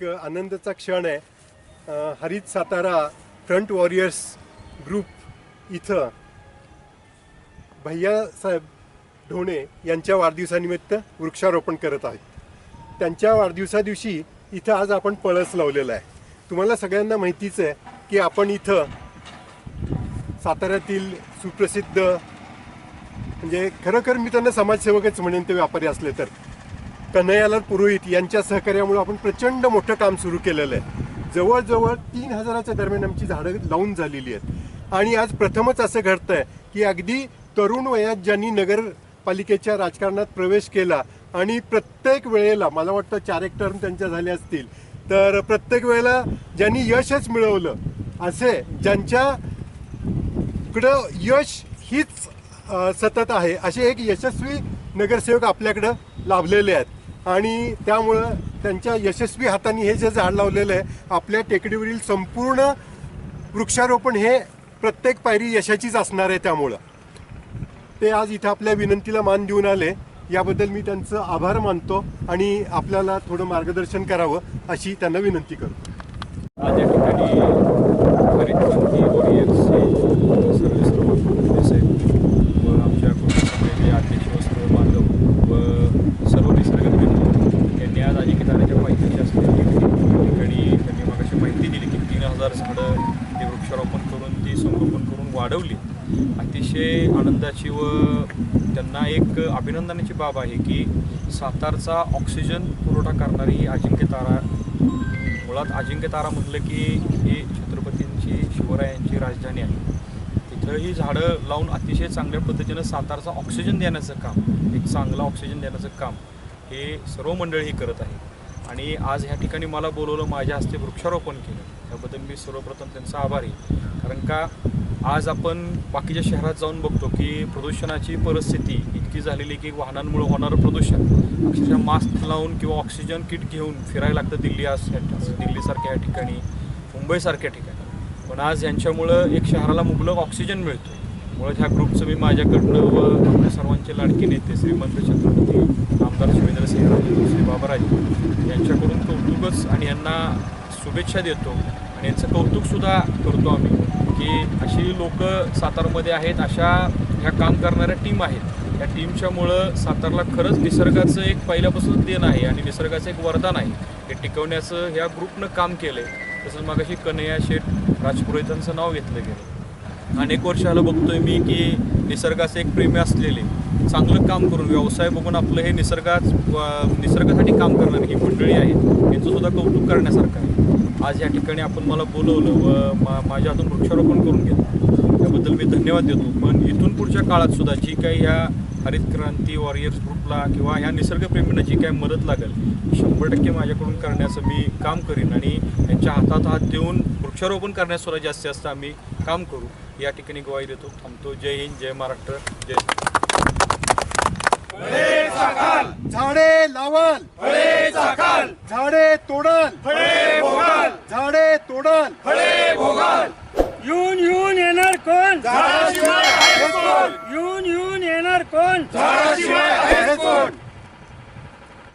एक आनंदाचा क्षण आहे. हरित सातारा फ्रंट वॉरियर्स ग्रुप इथं भैयासाहेब ढोणे यांच्या वाढदिवसानिमित्त वृक्षारोपण करत आहेत. त्यांच्या वाढदिवसादिवशी इथं आज आपण पळस लावलेला आहे. तुम्हाला सगळ्यांना माहितीच आहे की आपण इथं साताऱ्यातील सुप्रसिद्ध म्हणजे खरोखर मी त्यांना समाजसेवकच म्हणेन ते व्यापारी असले तर कन्हैयालाल पुरोहित यांच्या सहकार्यामुळे आपण प्रचंड मोठं काम सुरू केलेलं आहे. जवळजवळ तीन हजाराच्या दरम्यान आमची झाडं लावून झालेली आहेत. आणि आज प्रथमच असं घडतं आहे की अगदी तरुण वयात ज्यांनी नगरपालिकेच्या राजकारणात प्रवेश केला आणि प्रत्येक वेळेला मला वाटतं चार एक टर्म त्यांच्या झाले असतील तर प्रत्येक वेळेला ज्यांनी यशच मिळवलं असे ज्यांच्या इकडं यश हीच सतत आहे असे एक यशस्वी नगरसेवक आपल्याकडं लाभलेले आहेत. आणि त्यामुळं त्यांच्या यशस्वी हाताने हे जे झाड लावलेलं आहे आपल्या टेकडीवरील संपूर्ण वृक्षारोपण हे प्रत्येक पायरी यशाचीच असणार आहे त्यामुळं. ते आज इथं आपल्या विनंतीला मान देऊन आले. याबद्दल मी त्यांचं आभार मानतो आणि आपल्याला थोडं मार्गदर्शन करावं अशी त्यांना विनंती करतो. आज या ठिकाणी हरितक्रांती वॉरियर्सचे सर्व्हिस प्रमुख साहेब व आमच्या कुटुंबाचे अध्यक्ष वस्त्र बांधव व सर्व निसर्गप्रेमी यांनी आज अजिंक्यताराच्या माहितीची असलेली ठिकाणी त्यांनी मग अशी माहिती दिली की तीन हजार झाडं हे वृक्षारोपण करून ती संगोपन करून वाढवली. अतिशय आनंदाची व त्यांना एक अभिनंदनाची बाब आहे की सातारचा ऑक्सिजन पुरवठा करणारी ही अजिंक्यतारा मुळात अजिंक्य तारा म्हटलं की ही छत्रपतींची शिवरायांची राजधानी आहे. तिथं ही झाडं लावून अतिशय चांगल्या पद्धतीनं सातारचा ऑक्सिजन देण्याचं काम एक चांगला ऑक्सिजन देण्याचं काम हे सर्व मंडळी करत आहे. आणि आज ह्या ठिकाणी मला बोलवलं माझ्या हस्ते वृक्षारोपण केलं. त्याबद्दल मी सर्वप्रथम त्यांचा आभारी आहे. कारण का आज आपण बाकीच्या शहरात जाऊन बघतो की प्रदूषणाची परिस्थिती इतकी झालेली की वाहनांमुळे होणारं प्रदूषण. अक्षरशः मास्क लावून किंवा ऑक्सिजन किट घेऊन फिरायला लागतं दिल्ली आज दिल्लीसारख्या या ठिकाणी मुंबईसारख्या ठिकाणी. पण आज यांच्यामुळं एक शहराला मुबलक ऑक्सिजन मिळतो मुळात ह्या ग्रुपचं मी माझ्याकडनं व आपल्या लाडके नेते श्रीमंत छत्रपती आमदार शिवेंद्रसिंहराजे श्री बाबाराजे यांच्याकडून कौतुकच आणि यांना शुभेच्छा देतो. आणि यांचं कौतुकसुद्धा करतो आम्ही की अशी लोक सातारमध्ये आहेत अशा ह्या काम करणाऱ्या टीम आहेत. या टीमच्यामुळं सातारला खरंच निसर्गाचं एक पहिल्यापासून देण आहे आणि निसर्गाचं एक वरदान आहे. हे टिकवण्याचं ह्या ग्रुपनं काम केलं आहे तसंच मागाशी कन्हैया शेठ राजपुरोहितांचं नाव घेतलं गेलं. अनेक वर्ष झालं बघतोय मी की निसर्गाचे एक प्रेमी असलेले चांगलं काम करून व्यवसाय बघून आपलं हे निसर्गाच व- निसर्गासाठी काम करणारी ही मंडळी आहेत यांचं सुद्धा कौतुक करण्यासारखं आहे. आज या ठिकाणी आपण मला बोलवलं व मा माझ्या हातून वृक्षारोपण करून घेतलं. त्याबद्दल मी धन्यवाद देतो. पण इथून पुढच्या काळात सुद्धा जी काही ह्या हरित क्रांती वॉरियर्स ग्रुपला किंवा ह्या निसर्गप्रेमींना जी काय मदत लागेल शंभर टक्के माझ्याकडून करण्याचं मी काम करीन आणि त्यांच्या हातात हात देऊन वृक्षारोपण करण्यास सुद्धा जास्तीत जास्त आम्ही काम करू. या ठिकाणी ग्वाही देतो. थांबतो. जय हिंद जय महाराष्ट्र जय झाडे लावाल. झाडे तोडाल. झाडे तोडाल. येऊन